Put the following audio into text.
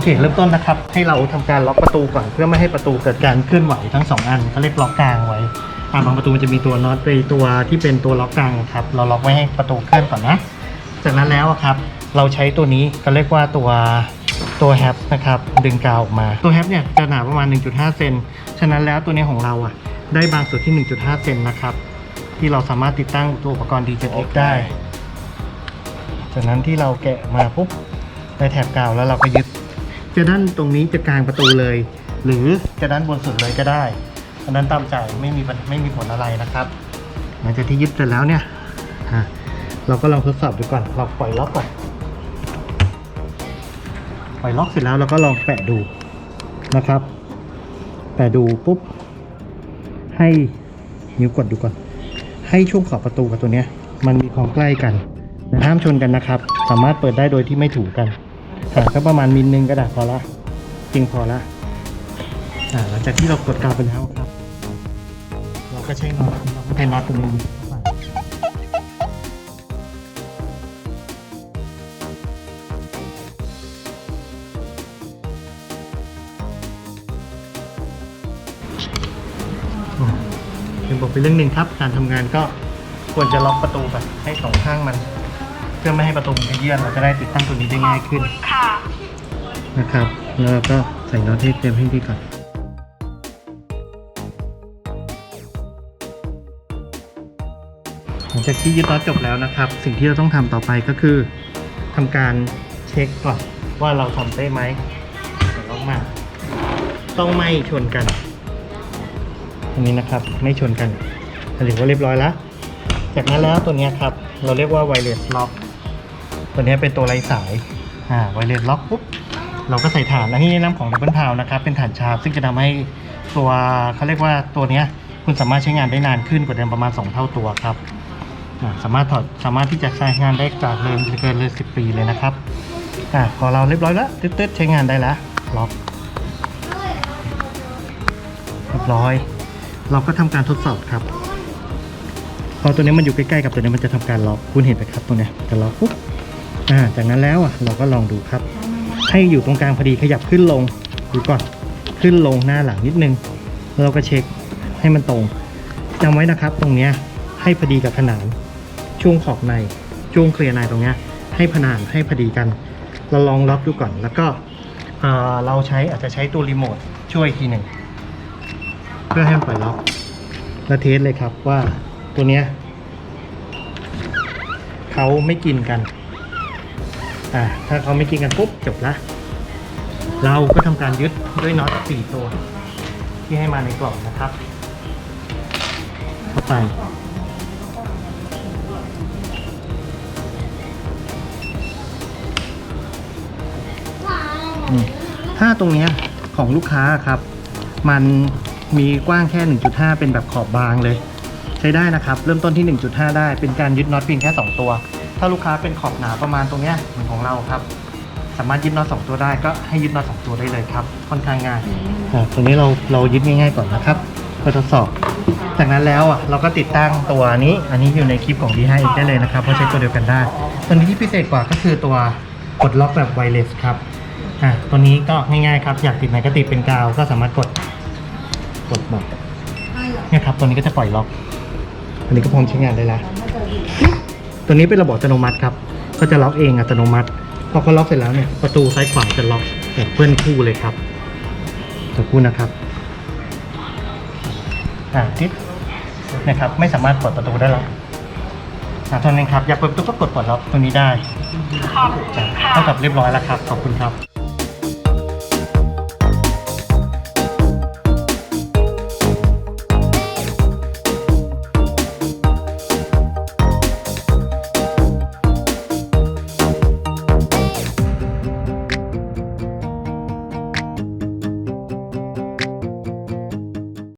อเคเริ่มต้นนะครับ ให้เราทำการล็อกประตูก่อนเพื่อไม่ให้ประตูเกิดการเคลื่อนไหวทั้งสองอันเขาเรียกล็อกกลางไว้อ่าบางประตูมันจะมีตัวน็อตไปตัวที่เป็นตัวล็อกกลางครับ เราล็อกไว้ให้ประตูเคลื่อนก่อนนะ จากนั้นแล้วครับ เราใช้ตัวนี้ก็เรียกว่าตัวตัวแฮปนะครับดึงกาวออกมา ตัวแฮปเนี่ยจะหนาประมาณ 1.5 เซนฉะนั้นแล้วตัวนี้ของเราอะ ได้บางส่วนที่ 1.5 เซนนะครับ ที่เราสามารถติดตั้งตัวอุปกรณ์ D7X ได้ จากนั้นที่เราแกะมาปุ๊บได้แถบกาวแล้วเราก็ยึด จะด้านตรงนี้จะกลางประตูเลย หรือจะด้านบนสุดเลยก็ได้ อันนั้นตามใจไม่มีไม่มีผลอะไรนะครับ หลังจากที่ยึดเสร็จแล้วเนี่ยเราก็ลองทดสอบดูก่อนเราปล่อยล็อกก่อนปล่อยล็อกเสร็จแล้วเราก็ลองแปะดูนะครับ แปะดูปุ๊บ ให้นิ้วกดดูก่อน ให้ช่วงขอบประตูกับตัวเนี้ย มันมีความใกล้กันนะห้ามชนกันนะครับ สามารถเปิดได้โดยที่ไม่ถูกกัน ห่าก็ประมาณมิลนึงก็ได้พอละจริงพอละอ่าหลังจากที่เรากดกาวไปแล้วครับ เราก็ใช้น็อตเราก็ใช้น็อตตัวนี้ยังบอกไปเรื่องหนึ่งครับ การทำงานก็ควรจะล็อกประตูแบบให้สองข้างมัน เพื่อไม่ให้ประตูมันขยื่นเราจะได้ติดตั้งตัวนี้ได้ง่ายขึ้นค่ะ นะครับ แล้วเราก็ใส่น็อตให้เต็มให้ดีก่อนหลังจากที่ยึดน็อตจบแล้วนะครับ สิ่งที่เราต้องทำต่อไปก็คือทำการเช็คก่อนว่าเราทำได้ไหมเดี๋ยวลองมา ต้องไม่ชนกันอันนี้นะครับไม่ชนกันถือว่าเรียบร้อยแล้ว จากนั้นแล้วตัวเนี้ยครับ เราเรียกว่าไวเลสล็อก ตัวนี้เป็นตัวไร้สายอ่าไวเลสล็อกปุ๊บเราก็ใส่ฐานอันนี้แนะนำของดับเบิลพาวนะครับเป็นฐานชาร์ปซึ่งจะทำให้ตัวเขาเรียกว่าตัวนี้คุณสามารถใช้งานได้นานขึ้นกว่าเดิมประมาณ 2 เท่าตัวครับสามารถถอดสามารถที่จะใช้งานได้จากเดิมเกินเลย10ปีเลยนะครับอ่าพอเราเรียบร้อยแล้วตึ๊ดๆใช้งานได้แล้วล็อกเรียบร้อย เราก็ทำการทดสอบครับพอตัวนี้มันอยู่ใกล้ๆกับตัวนี้มันจะทำการล็อกคุณเห็นไหมครับตัวนี้จะล็อกปุ๊บ อ่าจากนั้นแล้วอะเราก็ลองดูครับ ให้อยู่ตรงกลางพอดีขยับขึ้นลงดูก่อนขึ้นลงหน้าหลังนิดนึงแล้วเราก็เช็คให้มันตรงจำไว้นะครับ ตรงเนี้ยให้พอดีกับผนังช่วงขอบในช่วงเคลียร์ในตรงเนี้ยให้ผนังให้พอดีกัน เราลองล็อกดูก่อน แล้วก็เราใช้อาจจะใช้ตัวรีโมทช่วยทีหนึ่งเพื่อให้มันปล่อยล็อกแล้วเทสเลยครับว่าตัวเนี้ยเขาไม่กินกัน อ่าถ้าเขาไม่กินกันปุ๊บจบละเราก็ทำการยึดด้วยน็อตสี่ตัว ที่ให้มาในกล่องนะครับ เข้าไป ถ้าตรงเนี้ยของลูกค้าครับ มันมีกว้างแค่ 1.5 เป็นแบบขอบบางเลย ใช้ได้นะครับ เริ่มต้นที่ 1.5 ได้เป็นการยึดน็อตเพียงแค่ 2 ตัว ถ้าลูกค้าเป็นขอบหนาประมาณตรงเนี้ยเหมือนของเราครับ สามารถยึดน็อตสองตัวได้ก็ให้ยึดน็อตสองตัวได้เลยครับ ค่อนข้างง่ายตรงนี้เราเรายึดง่ายๆก่อนนะครับเพื่อทดสอบ จากนั้นแล้วอะเราก็ติดตั้งตัวนี้ อันนี้อยู่ในคลิปของ D5X ได้เลยนะครับเพราะใช้ตัวเดียวกันได้ ตัวนี้ที่พิเศษกว่าก็คือตัวกดล็อกแบบไวเลสครับอ่าตัวนี้ก็ง่ายๆครับ อยากติดไหนก็ติดเป็นกาวก็สามารถกดกดแบบเนี่ยครับตัวนี้ก็จะปล่อยล็อก อันนี้ก็พร้อมใช้งานได้แล้ว ตัวนี้เป็นระบบอัตโนมัติครับ ก็จะล็อกเองอัตโนมัติ พอเขาล็อกเสร็จแล้วเนี่ยประตูซ้ายขวาจะล็อกแบบเพื่อนคู่เลยครับสักครู่นะครับ อ่าทิศนะครับ ไม่สามารถเปิดประตูได้แล้วอ่าเท่านั้นครับ อยากเปิดประตูก็กดปลดล็อกตัวนี้ได้ขอบคุณจ้ะค่ะเท่ากับเรียบร้อยแล้วครับ ขอบคุณครับ